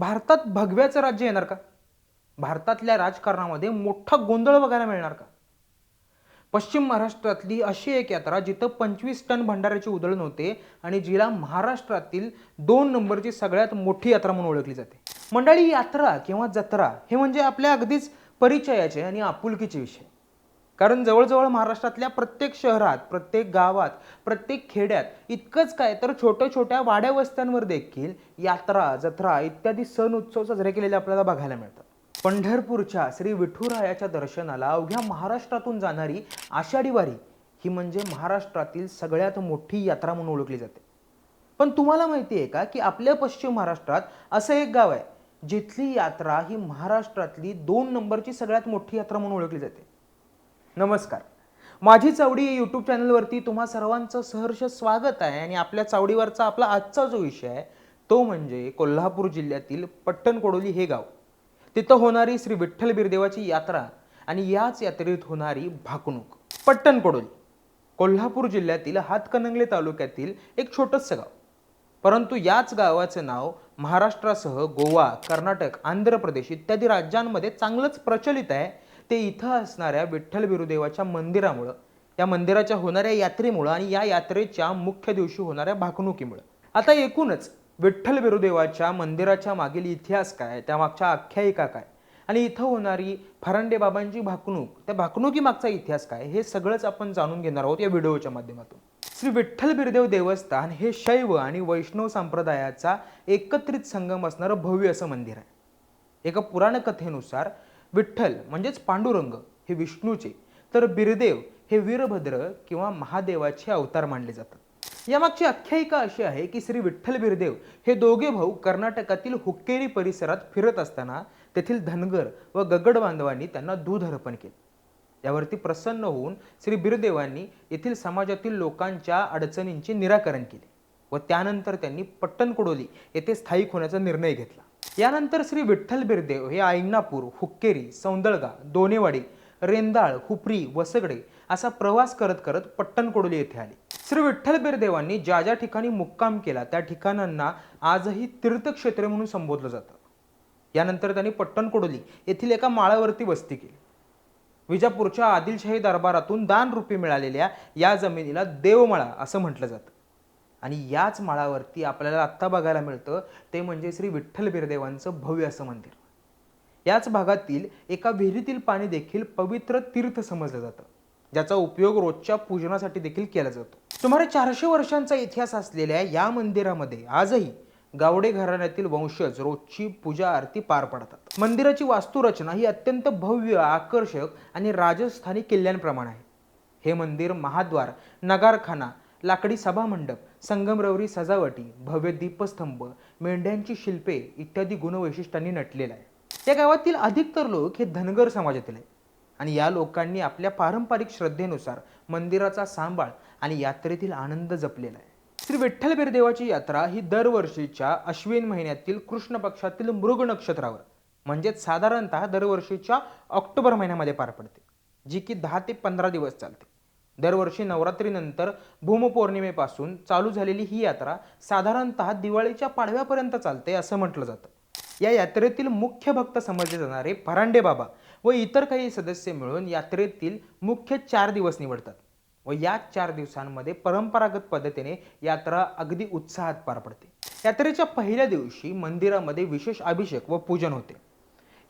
भारतात भगव्याचं राज्य येणार का? भारतातल्या राजकारणामध्ये मोठा गोंधळ बघायला मिळणार का? पश्चिम महाराष्ट्रातली अशी एक यात्रा जिथं पंचवीस टन भंडाऱ्याची उधळण होते आणि जिला महाराष्ट्रातील दोन नंबरची सगळ्यात मोठी यात्रा म्हणून ओळखली जाते. मंडळी यात्रा किंवा जत्रा हे म्हणजे आपल्या अगदीच परिचयाचे आणि आपुलकीचे विषय. कारण जवळजवळ महाराष्ट्रातल्या प्रत्येक शहरात प्रत्येक गावात प्रत्येक खेड्यात इतकंच काय तर छोट्या छोट्या वाड्या वस्त्यांवर देखील यात्रा जत्रा इत्यादी सण उत्सव साजरे केलेले आपल्याला बघायला मिळतात. पंढरपूरच्या श्री विठुरायाच्या दर्शनाला अवघ्या महाराष्ट्रातून जाणारी आषाढी वारी ही म्हणजे महाराष्ट्रातील सगळ्यात मोठी यात्रा म्हणून ओळखली जाते. पण तुम्हाला माहिती आहे का की आपल्या पश्चिम महाराष्ट्रात असं एक गाव आहे जिथली यात्रा ही महाराष्ट्रातली दोन नंबरची सगळ्यात मोठी यात्रा म्हणून ओळखली जाते. नमस्कार. माझी चावडी या यूट्यूब चॅनलवरती तुम्हा सर्वांचं सहर्ष स्वागत आहे आणि आपल्या चावडीवरचा आपला आजचा जो विषय आहे तो म्हणजे कोल्हापूर जिल्ह्यातील पट्टणकोडोली हे गाव. तिथं होणारी श्री विठ्ठल बिरदेवाची यात्रा आणि याच यात्रेत होणारी भाकणूक. पट्टणकोडोली. कोल्हापूर जिल्ह्यातील हातकणंगले तालुक्यातील एक छोटंसं गाव. परंतु याच गावाचं नाव महाराष्ट्रासह गोवा कर्नाटक आंध्र प्रदेश इत्यादी राज्यांमध्ये चांगलंच प्रचलित आहे. ते इथं असणाऱ्या विठ्ठल बिरुदेवाच्या मंदिरामुळं या मंदिराच्या होणाऱ्या यात्रेमुळं आणि या यात्रेच्या मुख्य दिवशी होणाऱ्या भाकणुकीमुळं. आता एकूणच विठ्ठल बिरुदेवाच्या मंदिराच्या मागील इतिहास काय त्यामागच्या आख्यायिका काय आणि इथं होणारी फरांडे बाबांची भाकणूक त्या भाकणुकी मागचा इतिहास काय हे सगळंच आपण जाणून घेणार आहोत या व्हिडिओच्या माध्यमातून. श्री विठ्ठल बिरदेव देवस्थान हे शैव आणि वैष्णव संप्रदायाचा एकत्रित संगम असणारं भव्य असं मंदिर आहे. एका पुराण कथेनुसार विठ्ठल म्हणजेच पांडुरंग हे विष्णूचे तर बिरदेव हे वीरभद्र किंवा महादेवाचे अवतार मानले जातात. यामागची आख्यायिका अशी आहे की श्री विठ्ठल बिरदेव हे दोघे भाऊ कर्नाटकातील हुक्केरी परिसरात फिरत असताना तेथील धनगर व गगड बांधवांनी त्यांना दूध अर्पण केले. यावरती प्रसन्न होऊन श्री बिरदेवांनी येथील समाजातील लोकांच्या अडचणींचे निराकरण केले व त्यानंतर त्यांनी पट्टणकोडोली येथे स्थायिक होण्याचा निर्णय घेतला. यानंतर श्री विठ्ठल बिरदेव हे आईंगणापूर हुक्केरी सौंदळगा दोनेवाडी रेंदाळ हुपरी वसगडे असा प्रवास करत करत पट्टणकोडोली येथे आले. श्री विठ्ठल बिरदेवांनी ज्या ज्या ठिकाणी मुक्काम केला त्या ठिकाणांना आजही तीर्थक्षेत्रे म्हणून संबोधलं जातं. यानंतर त्यांनी पट्टणकोडोली येथील एका माळावरती वस्ती केली. विजापूरच्या आदिलशाही दरबारातून दान रूपी मिळालेल्या या जमिनीला देवमाळा असं म्हटलं जातं. आणि याच माळावरती आपल्याला आत्ता बघायला मिळतं ते म्हणजे श्री विठ्ठल बिरदेवांचं भव्य असं मंदिर. याच भागातील एका विहिरीतील पाणी देखील पवित्र तीर्थ समजलं जातं ज्याचा उपयोग रोजच्या पूजनासाठी देखील केला जातो. सुमारे चारशे वर्षांचा इतिहास असलेल्या या मंदिरामध्ये आजही गावडे घराण्यातील वंशज रोजची पूजा आरती पार पाडतात. मंदिराची वास्तुरचना ही अत्यंत भव्य आकर्षक आणि राजस्थानी किल्ल्यांप्रमाणे आहे. हे मंदिर महाद्वार नगारखाना लाकडी सभामंडप संगमरवरी सजावटी भव्य दीपस्तंभ मेंढ्यांची शिल्पे इत्यादी गुणवैशिष्ट्यांनी नटलेलं आहे. त्या गावातील अधिकतर लोक हे धनगर समाजातील आहेत. आणि या लोकांनी आपल्या पारंपरिक श्रद्धेनुसार मंदिराचा सांभाळ आणि यात्रेतील आनंद जपलेला आहे. श्री विठ्ठल बिरदेवाची यात्रा ही दरवर्षीच्या अश्विन महिन्यातील कृष्ण पक्षातील मृग नक्षत्रावर म्हणजेच साधारणतः दरवर्षीच्या ऑक्टोबर महिन्यामध्ये पार पडते जी की दहा ते पंधरा दिवस चालते. दरवर्षी नवरात्रीनंतर भूमपौर्णिमेपासून चालू झालेली ही यात्रा साधारणतः दिवाळीच्या पाडव्यापर्यंत चालते असं म्हटलं जातं. या यात्रेतील मुख्य भक्त समजले जाणारे फरांडे बाबा व इतर काही सदस्य मिळून यात्रेतील मुख्य चार दिवस निवडतात व या चार दिवसांमध्ये परंपरागत पद्धतीने यात्रा अगदी उत्साहात पार पडते. यात्रेच्या पहिल्या दिवशी मंदिरामध्ये विशेष अभिषेक व पूजन होते.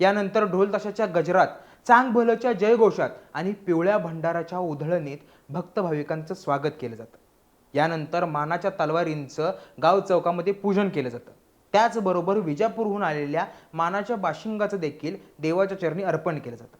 यानंतर ढोल ताशाच्या गजरात चांग भलच्या जयघोषात आणि पिवळ्या भंडाराच्या उधळणीत भक्त भाविकांचं स्वागत केलं जातं. यानंतर मानाच्या तलवारींचं गाव चौकामध्ये पूजन केलं जातं. त्याचबरोबर विजापूरहून आलेल्या मानाच्या बाशिंगाचं देखील देवाच्या चरणी अर्पण केलं जातं.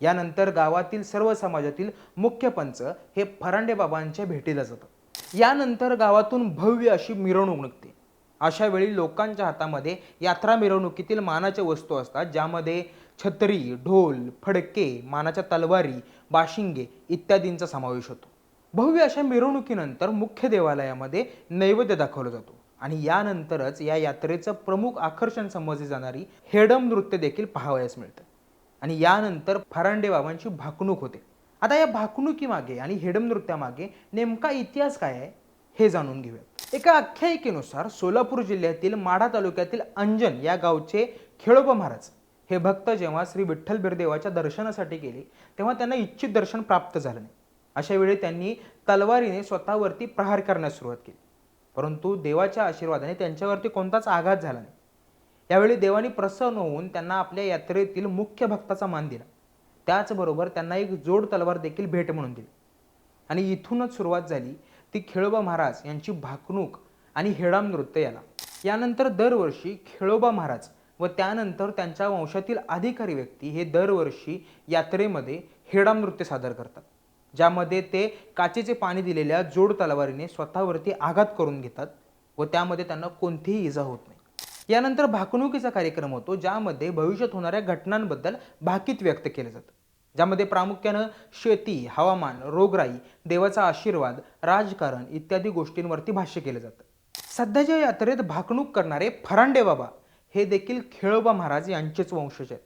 यानंतर गावातील सर्व समाजातील मुख्य पंच हे फरांडे बाबांच्या भेटीला जातात. यानंतर गावातून भव्य अशी मिरवणूक निघते. अशा वेळी लोकांच्या हातामध्ये यात्रा मिरवणुकीतील मानाच्या वस्तू असतात ज्यामध्ये छत्री ढोल फडके मानाच्या तलवारी बाशिंगे इत्यादींचा समावेश होतो. भव्य अशा मिरवणुकीनंतर मुख्य देवालयामध्ये नैवेद्य दाखवला जातो आणि यानंतरच या यात्रेचं प्रमुख आकर्षण समजली जाणारी हेडम नृत्य देखील पाहावयास मिळतं. आणि यानंतर फरांडे बाबांची भाकणूक होते. आता या भाकणुकीमागे आणि हेडम नृत्यामागे नेमका इतिहास काय आहे हे जाणून घेऊयात. एका आख्यायिकेनुसार सोलापूर जिल्ह्यातील माढा तालुक्यातील अंजन या गावचे खेळोबा महाराज हे भक्त जेव्हा श्री विठ्ठल बिरदेवाच्या दर्शनासाठी गेले तेव्हा त्यांना इच्छित दर्शन प्राप्त झालं नाही. अशा वेळी त्यांनी तलवारीने स्वतःवरती प्रहार करण्यास सुरुवात केली. परंतु देवाच्या आशीर्वादाने त्यांच्यावरती कोणताच आघात झाला नाही. यावेळी देवानी प्रसन्न होऊन त्यांना आपल्या यात्रेतील मुख्य भक्ताचा मान दिला. त्याचबरोबर त्यांना एक जोड तलवार देखील भेट म्हणून दिली. आणि इथूनच सुरुवात झाली ती खेळोबा महाराज यांची भाकणूक आणि हेडाम नृत्य याला. यानंतर दरवर्षी खेळोबा महाराज व त्यानंतर त्यांच्या वंशातील अधिकारी व्यक्ती हे दरवर्षी यात्रेमध्ये हेडाम नृत्य सादर करतात. ज्यामध्ये ते काचेचे पाणी दिलेल्या जोड तलवारीने स्वतःवरती आघात करून घेतात व त्यामध्ये त्यांना कोणतीही इजा होत नाही. यानंतर भाकणुकीचा कार्यक्रम होतो ज्यामध्ये भविष्यात होणाऱ्या घटनांबद्दल भाकीत व्यक्त केलं जातं. ज्यामध्ये प्रामुख्यानं शेती हवामान रोगराई देवाचा आशीर्वाद राजकारण इत्यादी गोष्टींवरती भाष्य केलं जातं. सध्याच्या यात्रेत भाकणूक करणारे फरांडे बाबा हे देखील खेळोबा महाराज यांचेच वंशज आहेत.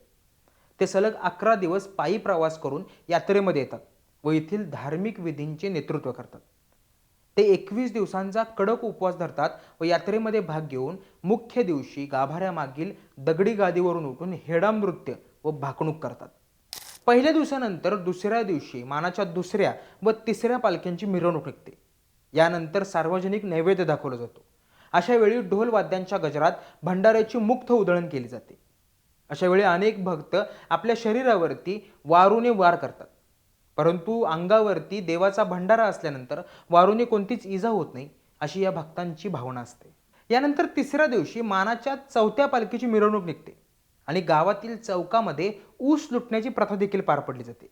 ते सलग अकरा दिवस पायी प्रवास करून यात्रेमध्ये येतात व येथील धार्मिक विधींचे नेतृत्व करतात. ते एकवीस दिवसांचा कडक उपवास धरतात व यात्रेमध्ये भाग घेऊन मुख्य दिवशी गाभाऱ्यामागील दगडी गादीवरून उठून हेडाम नृत्य व भाकणूक करतात. पहिल्या दिवसानंतर दुसऱ्या दिवशी मानाच्या दुसऱ्या व तिसऱ्या पालख्यांची मिरवणूक निघते. यानंतर सार्वजनिक नैवेद्य दाखवला जातो. अशा वेळी ढोल वाद्यांच्या गजरात भंडाऱ्याची मुक्त उधळण केली जाते. अशावेळी अनेक भक्त आपल्या शरीरावरती वारूने वार करतात. परंतु अंगावरती देवाचा भंडारा असल्यानंतर वारूने कोणतीच इजा होत नाही अशी या भक्तांची भावना असते. यानंतर तिसऱ्या दिवशी मानाच्या चौथ्या पालखीची मिरवणूक निघते. आणि गावातील चौकामध्ये ऊस लुटण्याची प्रथा देखील पार पडली जाते.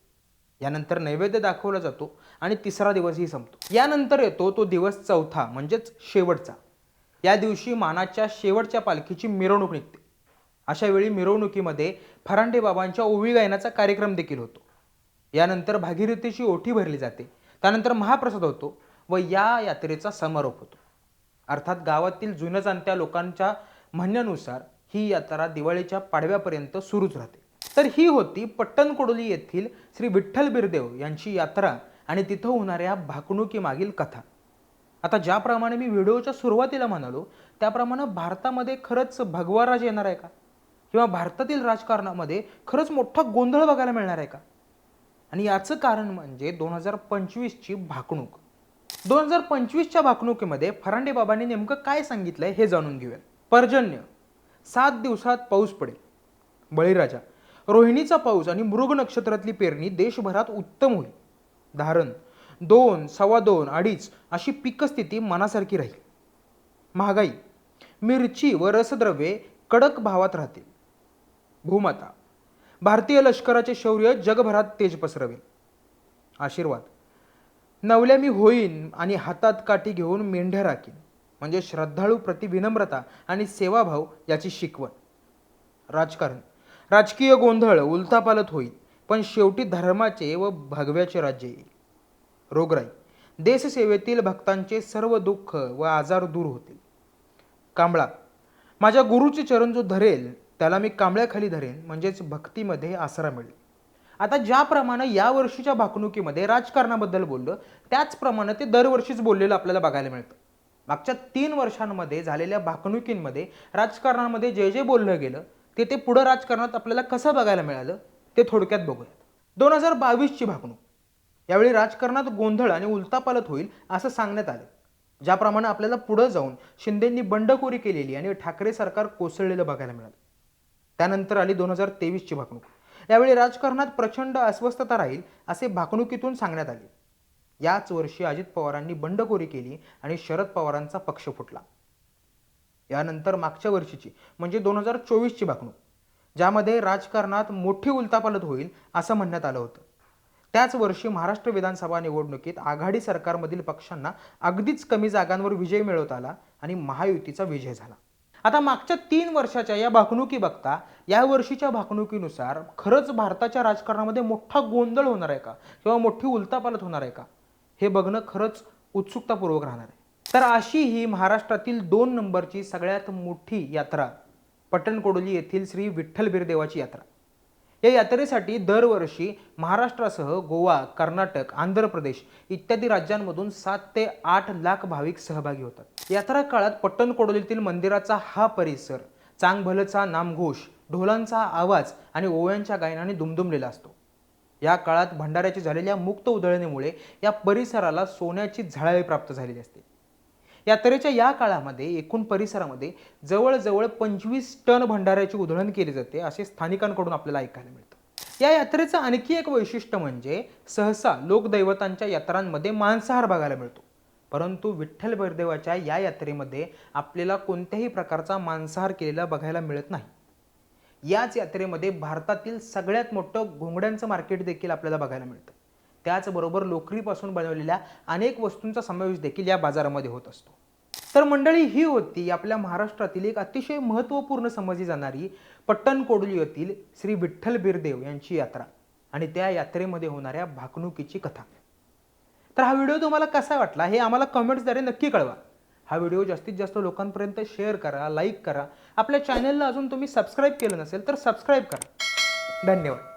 यानंतर नैवेद्य दाखवला जातो आणि तिसरा दिवसही संपतो. यानंतर येतो तो दिवस चौथा म्हणजेच शेवटचा. या दिवशी मानाच्या शेवटच्या पालखीची मिरवणूक निघते. अशा वेळी मिरवणुकीमध्ये फरांडे बाबांच्या ओवी गायनाचा कार्यक्रम देखील होतो. यानंतर भागीरथीची ओठी भरली जाते. त्यानंतर महाप्रसाद होतो व या यात्रेचा समारोप होतो. अर्थात गावातील जुन्या जाणत्या लोकांच्या म्हणण्यानुसार ही यात्रा दिवाळीच्या पाडव्यापर्यंत सुरूच राहते. तर ही होती पट्टणकोडोली येथील श्री विठ्ठल बिरदेव यांची यात्रा आणि तिथं होणाऱ्या भाकणुकीमागील कथा. आता ज्याप्रमाणे मी व्हिडिओच्या सुरुवातीला म्हणालो त्याप्रमाणे भारतामध्ये खरंच भगवा राज येणार आहे का? किंवा भारतातील राजकारणामध्ये खरंच मोठा गोंधळ बघायला मिळणार आहे का? आणि याचं कारण म्हणजे दोन हजार पंचवीसची भाकणूक. दोन हजार पंचवीसच्या भाकणुकीमध्ये फरांडे बाबांनी नेमकं काय सांगितलंय हे जाणून घेऊया. पर्जन्य. सात दिवसात पाऊस पडेल. बळीराजा रोहिणीचा पाऊस आणि मृग नक्षत्रातली पेरणी देशभरात उत्तम होईल. धारण दोन सव्वा दोन अडीच अशी पीकस्थिती मनासारखी राहील. महागाई मिरची व रसद्रव्ये कडक भावात राहतील. भूमाता भारतीय लष्कराचे शौर्य जगभरात तेज पसरवेल. आशीर्वाद नवल्या मी होईन आणि हातात काठी घेऊन मेंढ्या राखीन. म्हणजे श्रद्धाळू प्रति विनम्रता आणि सेवाभाव याची शिकवण. राजकारण. राजकीय गोंधळ उलथापालत होईल पण शेवटी धर्माचे व भगव्याचे राज्य येईल. रोगराई. देशसेवेतील भक्तांचे सर्व दुःख व आजार दूर होतील. कांबळा. माझ्या गुरुचे चरण जो धरेल त्याला मी कांबळ्याखाली धरेन म्हणजेच भक्तीमध्ये आसरा मिळेल. आता ज्याप्रमाणे या वर्षीच्या भाकणुकीमध्ये राजकारणाबद्दल बोललं त्याचप्रमाणे ते दरवर्षीच बोललेलं आपल्याला बघायला मिळतं. मागच्या तीन वर्षांमध्ये झालेल्या भाकणुकींमध्ये राजकारणामध्ये जे जे बोललं गेलं ते ते पुढं राजकारणात आपल्याला कसं बघायला मिळालं ते थोडक्यात बघूयात. दोन हजार बावीसची भाकणूक. यावेळी राजकारणात गोंधळ आणि उलतापालत होईल असं सांगण्यात आलं. ज्याप्रमाणे आपल्याला पुढं जाऊन शिंदेंनी बंडखोरी केलेली आणि ठाकरे सरकार कोसळलेलं बघायला मिळालं. त्यानंतर आली दोन हजार तेवीसची भाकणूक. यावेळी राजकारणात प्रचंड अस्वस्थता राहील असे भाकणुकीतून सांगण्यात आले. याच वर्षी अजित पवारांनी बंडखोरी केली आणि शरद पवारांचा पक्ष फुटला. यानंतर मागच्या वर्षीची म्हणजे दोन हजार चोवीसची बाकणूक ज्यामध्ये राजकारणात मोठी उलतापालत होईल असं म्हणण्यात आलं होतं. त्याच वर्षी महाराष्ट्र विधानसभा निवडणुकीत आघाडी सरकारमधील पक्षांना अगदीच कमी जागांवर विजय मिळवता आला आणि महायुतीचा विजय झाला. आता मागच्या तीन वर्षाच्या या भाकणुकी बघता या वर्षीच्या भाकणुकीनुसार खरंच भारताच्या राजकारणामध्ये मोठा गोंधळ होणार आहे का? किंवा मोठी उलतापालत होणार आहे का? हे बघणं खरंच उत्सुकतापूर्वक राहणार आहे. तर अशी ही महाराष्ट्रातील दोन नंबरची सगळ्यात मोठी यात्रा पटणकोडोली येथील श्री विठ्ठल बिरदेवाची यात्रा. या यात्रेसाठी दरवर्षी महाराष्ट्रासह गोवा कर्नाटक आंध्र प्रदेश इत्यादी राज्यांमधून सात ते आठ लाख भाविक सहभागी होतात. यात्रा काळात पट्टणकोडोलीतील मंदिराचा हा परिसर चांगभलचा नामघोष ढोलांचा आवाज आणि ओव्यांच्या गायनाने दुमदुमलेला असतो. या काळात भंडाऱ्याची झालेल्या मुक्त उधळणीमुळे या परिसराला सोन्याची झळाळी प्राप्त झालेली असते. यात्रेच्या या काळामध्ये एकूण परिसरामध्ये जवळजवळ पंचवीस टन भंडाऱ्याची उधळण केली जाते असे स्थानिकांकडून आपल्याला ऐकायला मिळतं. या यात्रेचं आणखी एक वैशिष्ट्य म्हणजे सहसा लोकदैवतांच्या यात्रांमध्ये मांसाहार बघायला मिळतो. परंतु विठ्ठल भैरदेवाच्या या यात्रेमध्ये आपल्याला कोणत्याही प्रकारचा मांसाहार केलेला बघायला मिळत नाही. याच यात्रेमध्ये भारतातील सगळ्यात मोठं घोंगड्यांचं मार्केट देखील आपल्याला बघायला मिळतं. त्याचबरोबर लोकरीपासून बनवलेल्या अनेक वस्तूंचा समावेश देखील या बाजारामध्ये होत असतो. तर मंडळी ही होती आपल्या महाराष्ट्रातील एक अतिशय महत्त्वपूर्ण समजली जाणारी पट्टण कोडली येथील श्री विठ्ठल बिरदेव यांची यात्रा आणि त्या यात्रेमध्ये होणाऱ्या भाकणुकीची कथा. तर हा व्हिडिओ तुम्हाला कसा वाटला हे आम्हाला कमेंट्सद्वारे नक्की कळवा. हा व्हिडिओ जास्तीत जास्त लोकांपर्यंत शेअर करा लाईक करा. आपल्या चॅनलला अजून तुम्ही सबस्क्राईब केलं नसेल तर सबस्क्राईब करा. धन्यवाद.